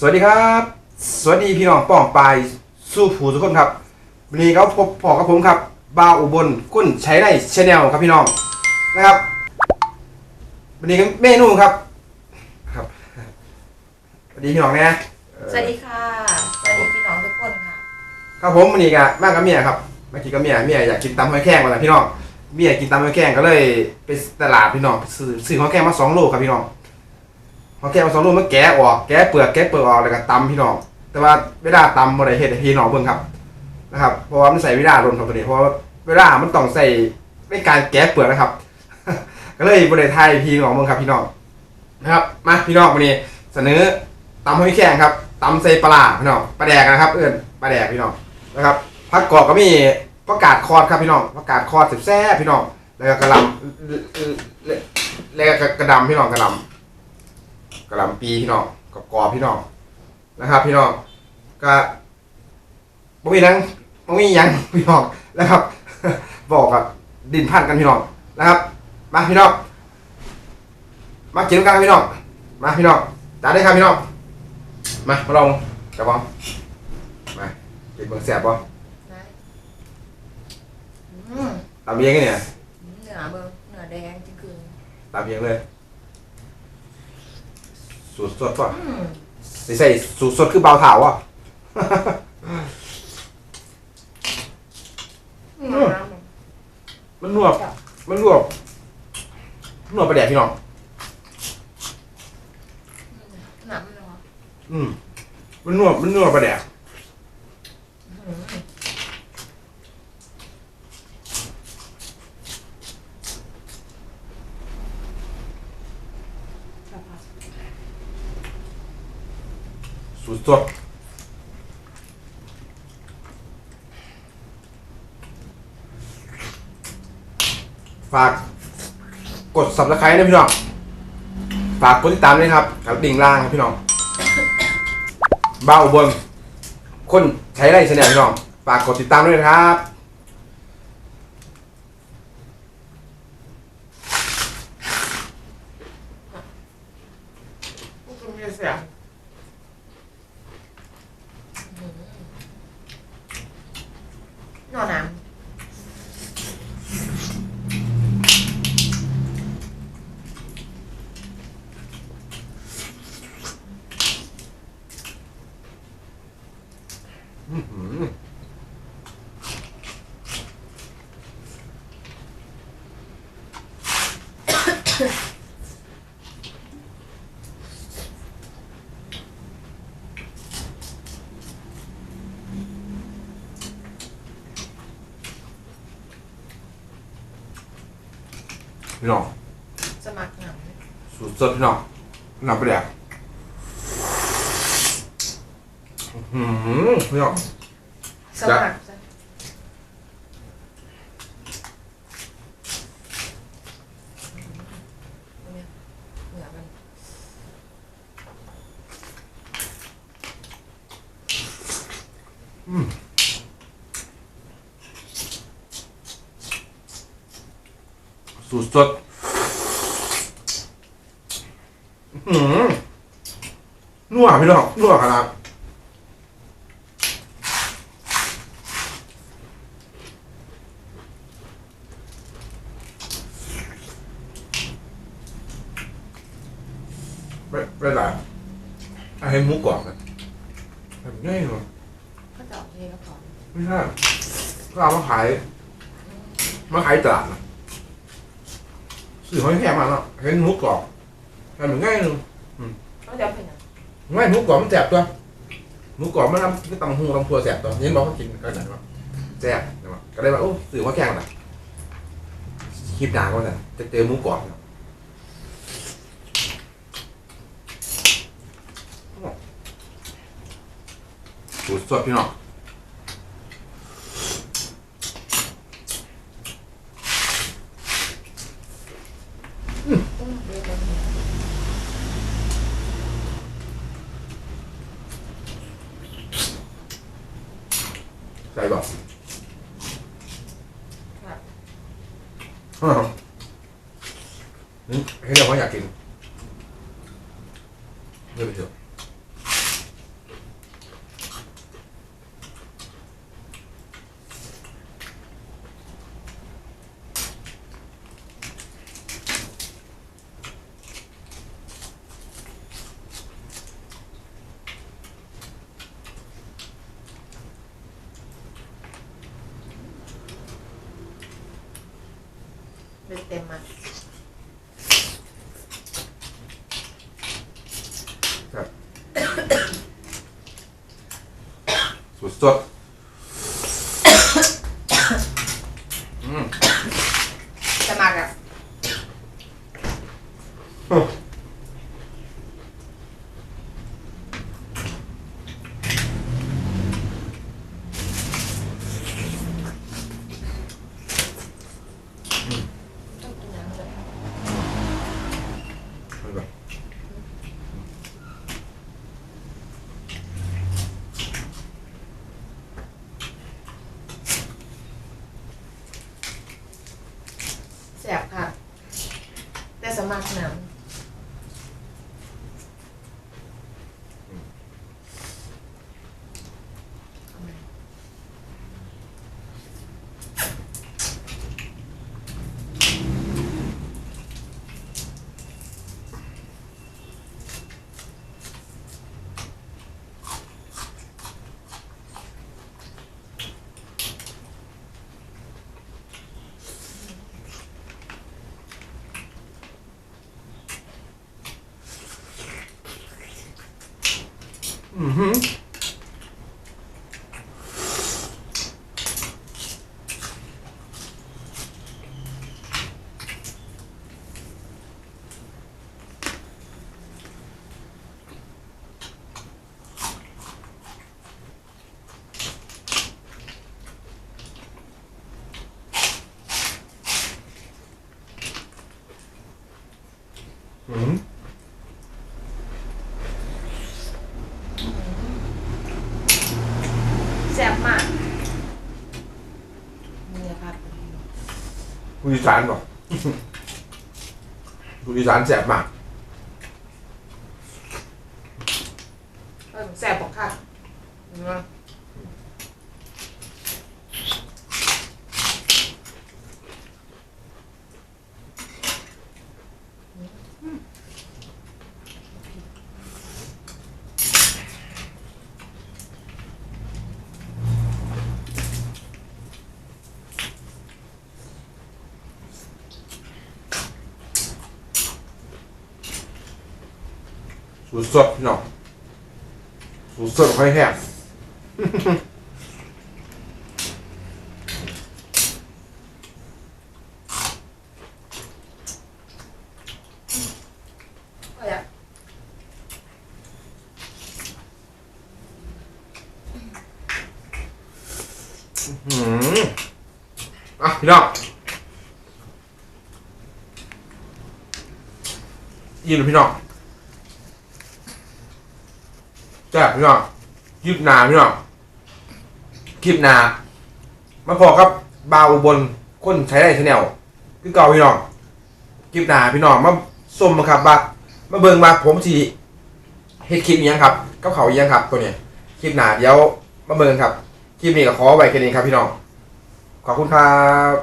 สวัสดีครับ สวัสดีพี่น้องป้องปายสู้ผู้ทุกคนครับวันนี้เขาพบพอกับผมครับบาวอุบลกุ้นใช้ได้ชแนลครับพี่น้องนะครับวันนี้ก็เมนูครับครับสวัสดีพี่น้องนะเอ่อสวัสดีค่ะ สวัสดีพี่น้องทุกคนค่ะ ครับผมวันนี้ก็มากับเมียครับเมื่อกี้กับเมียเมียอยากกินตำหอยแครงมาแล้วพี่น้องเมียกินตำหอยแครงก็เลยไปตลาดพี่น้องไปซื้อซื้อหอยแครงมาสองโลครับพี่น้อง หอแครงมาสองโลมาแกะออกแกะเปลือกแกะเปลือกออกแล้วก็ตำพี่น้อง แต่ว่าเวลาตำบ่ได้เฮ็ดให้พี่น้องเบิ่งครับนะครับ เพราะว่ามันใส่เวลาโดนครับตัวนี้เพราะว่าเวลามันต้องใส่ในการแกะเปลือกนะครับ ก็เลยบ่ได้ทายพี่น้องเบิ่งครับพี่น้องนะครับมาพี่น้องวันนี้เสนอตำหอยแครงครับตำใส่ปลาพี่น้องปลาแดกนะครับ เอื้อนปลาแดกพี่น้องนะครับผักกรอบก็มีผักกาดคอดครับพี่น้องผักกาดคอดแซ่บๆพี่น้องแล้วก็กระลำแล้วก็กระดำพี่น้องกระลำ กระหลำปีพี่น้องกรอบๆพี่น้องนะครับ พี่น้องก็บ่มีหนังบ่มีหยังพี่น้องนะครับ บอกกับดินพันกันพี่น้องนะครับ มาพี่น้องมากินกันพี่น้องมาพี่น้องจัดได้ครับพี่น้องมามาลองจับบ้องมากินเบิ่งแซ่บบ่นะอืมตำเองเนี่ยเนื้อเบอร์เนื้อแดงจริงคือตำเองเลย สูตรสดป่ะอืมใส่ใส่สูตรสดคือเบาเถาอะ อืม น้ำ มันมันนวบ มันนวบนวบประแดกพี่น้อง น้ำมันเหรอ อืมมันนวดมันนวดประแดก สูตรสดฝากกด subscribe นะพี่น้อง ฝากกดติดตามด้วยครับกับดิ่งล่างครับพี่น้องบ้าอุบลคนใช้ไรเสนอพี่น้อง ฝากกดติดตามด้วยนะครับพวกคุณจะเสียนอนน้ พี่น้องำสมัครหนังสูตรสดพี่น้องน้ำประแดก อื้อหือพี่น้องสมัครซะเนี่ย เนื้อมันสูตรสดอื้อหือนัวพี่น้องนัวขนาดไม่ไม่ไรเอาให้หมูกรอบนะแบบง่ายเหรอก็จะเอาเทกระป๋องไม่ใช่ก็เอามาขายมาขายตลาดนะสื่อเขาแค่มาเนาะเห็นหมูกรอบทำเหมือนง่ายหนึงก็จะเอาไปไหนง่ายหมูกรอบมันแสบตัวหมูกรอบมันทำก็ตำหูตำพัวแสบตัวเห็นบอกเขากินกันไหนวะแสบนะก็เลยว่าโอ้สื่อเขาแข่งนะคลิปด่าก็แต่จะเจอหมูกรอบนะสูตรสดพี่น้อง อืมเดี๋ยวจะ ใส่บอก ค่ะ อ้าวนี่ ให้เราเขาอยากกินเลือกไเด็ดเต็มมา สุดสดอืม จะมากอะ ต้องกินน้ำเลย เอาก่อน แสบค่ะ แต่ส มัครน้ำ อืมแสบมากนี่ครับผู้อีสานบอกผู้อีสานแสบมาก เออแสบบอกค่ะเห็นไหม สูตรสดพี่น้องสูตรสดค่อยแห้งก็อยากอืมอะพี่น้องยิ้มเลยพี่น้องแซ่บพี่น้องยิบหนาพี่น้องคลิปหนามาพอครับบาวอุบลคนใช้ได้ชแนลคือเก่าพี่น้องคลิปหนาพี่น้องมาส้มมาครับบักมาเบิ่งมาผมสีเฮ็ดคลิปยังครับกับเขายังครับตัวเนี้ยคลิปหนาเดี๋ยวมาเบิ่งครับคลิปนี้ก็ขอไว้แค่นี้ครับพี่น้องขอบคุณครับ